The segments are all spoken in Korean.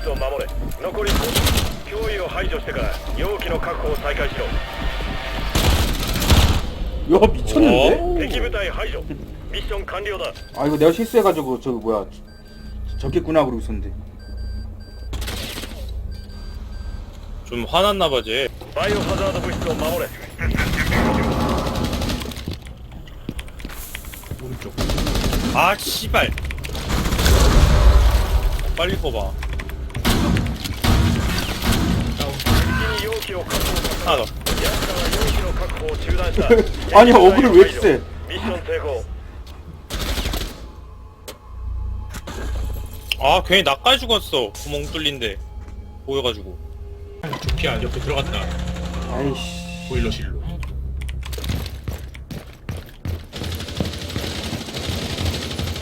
室を守れ残り脅威を排除してから容器の確保を再開しろ 야 미쳤는데? 敵部隊排除ミッション完了だ 아 이거 내가 실수해가지고 저거 뭐야 적겠구나 그러고 있었는데 좀 화났나 보지. バイオハザード物質を守れ 오른쪽. 아, 씨발. 빨리 뽑아. 容器を確保させ 하나 더. 奴らは容器の確保を中断した 아니 어그를 왜 이렇게 세? ミッション成功 아, 괜히 나까지 죽었어. 구멍 뚫린데. 보여가지고. 조피아 옆에 들어갔다 아이씨 보일러실로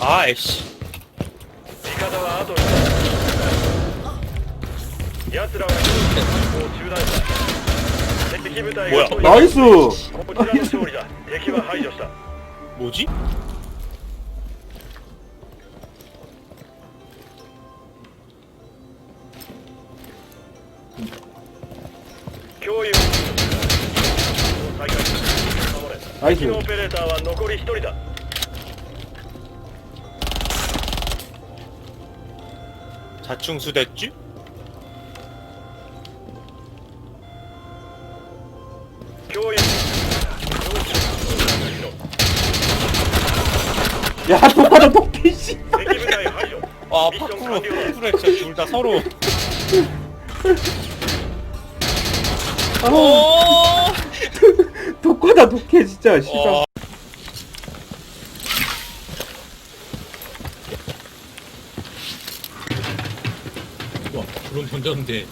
아, 애씨. 味方は後に 奴らは容器の確保を中断した敵部隊が 뭐야? 勝利 나이스 こちらの勝利だ敵は排除した 뭐지? 脅威を再開守れナイス敵のオペレーターは残り1人だ 자충수 됐지? 야 너마다 도피 씨. 아 파쿠르 파쿠르 진짜 둘 다 서로 아 독하다 독해 진짜 씨발. 어. 와, 구름 던졌는데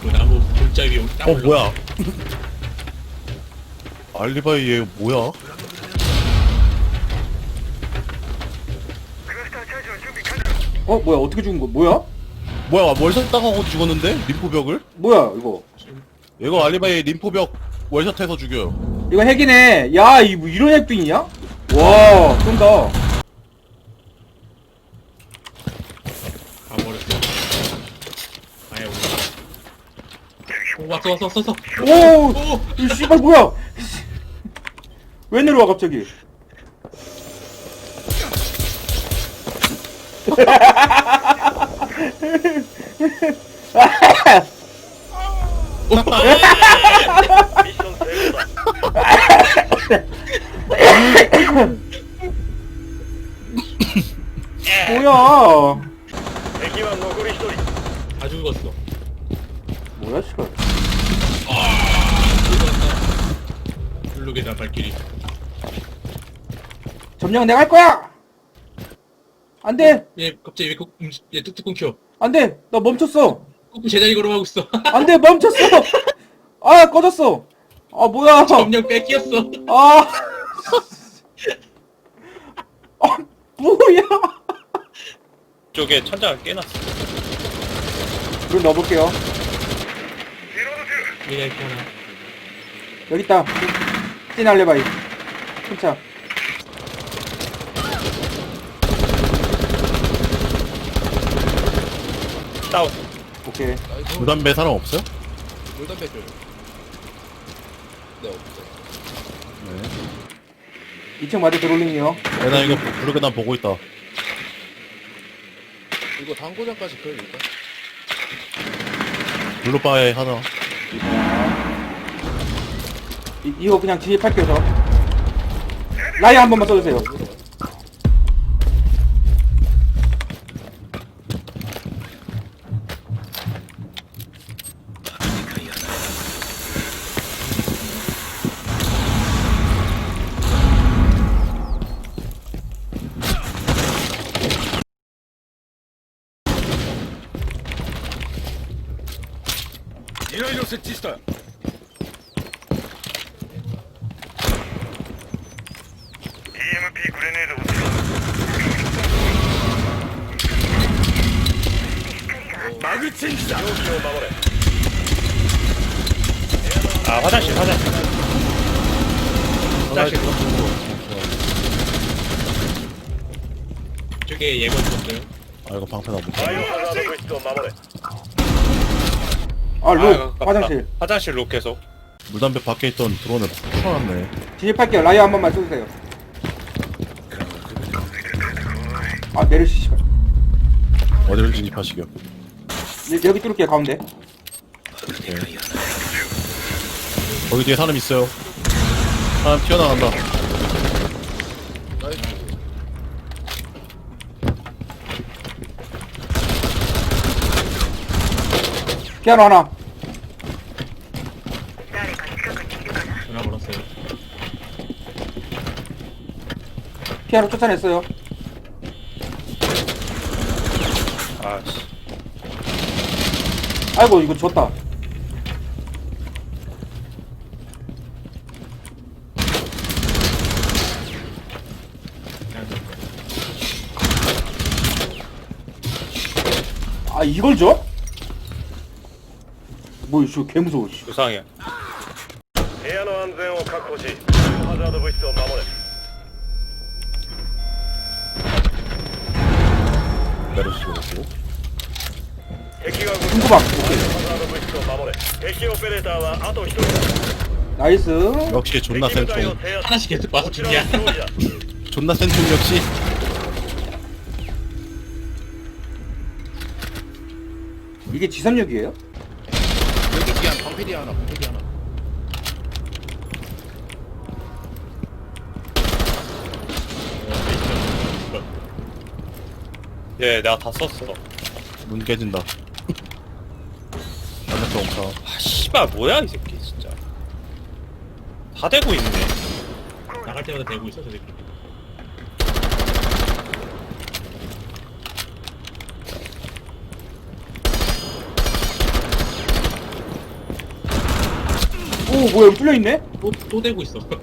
그 나무 골짜 위에 딱어 뭐야? 알리바이에 뭐야? 어 뭐야? 어떻게 죽은 거 뭐야? 뭐야 월샷 당하고 죽었는데? 림프벽을? 뭐야 이거? 이거 알리바이 림프벽 월샷해서 죽여요. 이거 핵이네. 야이 뭐 이런 핵빙이냐? 와 쏜다. 가버렸어. 아예 올라 오 왔어 왔어 왔어 왔어. 오! 오! 이 씨발 뭐야? 왜 내려와 갑자기 뭐야? 애기만 너구리 리 다 죽었어. 뭐야 지금? 블록에다 발길이. 점령 내가 할 거야. 안 돼! 얘 갑자기 왜 꾹- 음, 얘 뚝뚝 끊겨. 안 돼! 나 멈췄어! 꾹꾹 제자리 걸어가고 있어. 안 돼! 멈췄어! 아 꺼졌어! 아 뭐야! 점령 뺏겼어. 아, 아 뭐야! 쪽에 천장을 깨놨어. 물 넣어볼게요. 얘가 하나 여기 있다. 찐 알레바이. 훔차 다운. 오케이 무담배 사람 없어요? 물담배 줘요. 네, 없어요. 네 2층 마디 드롤링이요 네, 나 이거 부르게 난 보고 있다 이거 당구장까지 끌 일까? 블루바에 하나 이, 이거 그냥 진입할게요 저 라이 한 번만 써주세요 Miejsce czyste! EMP grenade 마그친기다! 아 화장실 화장실. 화장실 저게 예번 건데요 아 이거 방패 나못 바이오 하나도 리스크 아, 루. 아깝다. 화장실. 화장실 로 계속 물담배 밖에 있던 드론을 풀어놨네 진입할게요. 라이어 한 번만 쏘세요. 아, 내르시, 씨발. 어디를 진입하시겨 여- 여기 뚫을게요, 가운데. 오케이. 거기 뒤에 사람 있어요 사람 튀어나간다 나이스. 피아노 하나. 전화 걸었어요. 피아노 쫓아냈어요. 아씨 아이고, 이거 졌다. 아, 이걸 줘? 뭐, 이거 개 무서워, 씨. 부상이야 部屋の安全を確保しバイオハザード物質を守れ 내려주시고 敵が動く 중구박. バイ 오케이. オハザード物質を守れ敵オペレーターはあと一人だ 나이스. 역시 존나 敵部隊を 센총 制圧 하나씩 계속 와서 こちらの 죽냐? 勝利だ 존나 센총 역시 이게 G36이에요? 방패디 하나, 방패디 하나. 예 내가 다 썼어. 문 깨진다. 반대쪽 옥상 아 씨발 뭐야 이 새끼 진짜. 다 되고 있네. 나갈 때마다 대고 있어, 저 새끼. 오, 뭐야, 여기 뚫려있네? 또, 또 대고 있어. 내가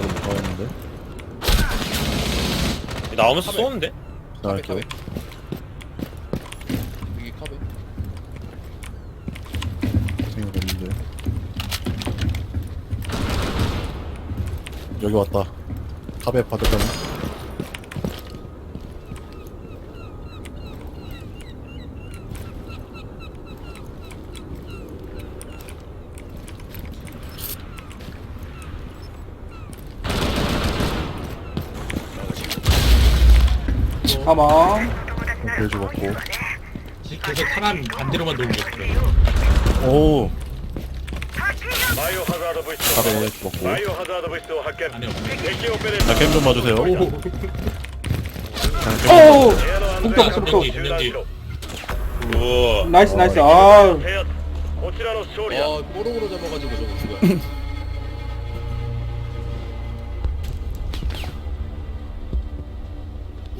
못 가겠는데 나오면서 쏘는데 카베, 나갈게요 카베. 여기 카베. 생각했는데 여기 왔다 카베 받을까나 사망 돼지 먹고. 계속 사람 반대로만 돌고 있어 오. 바로 돼지 먹고. 나캠좀 봐주세요. 자, 오! 제한호 갔어, 북도. 우와. 나이스 나이스. 아. 아. 꼬르고로 아, 잡아가지고 저거 죽어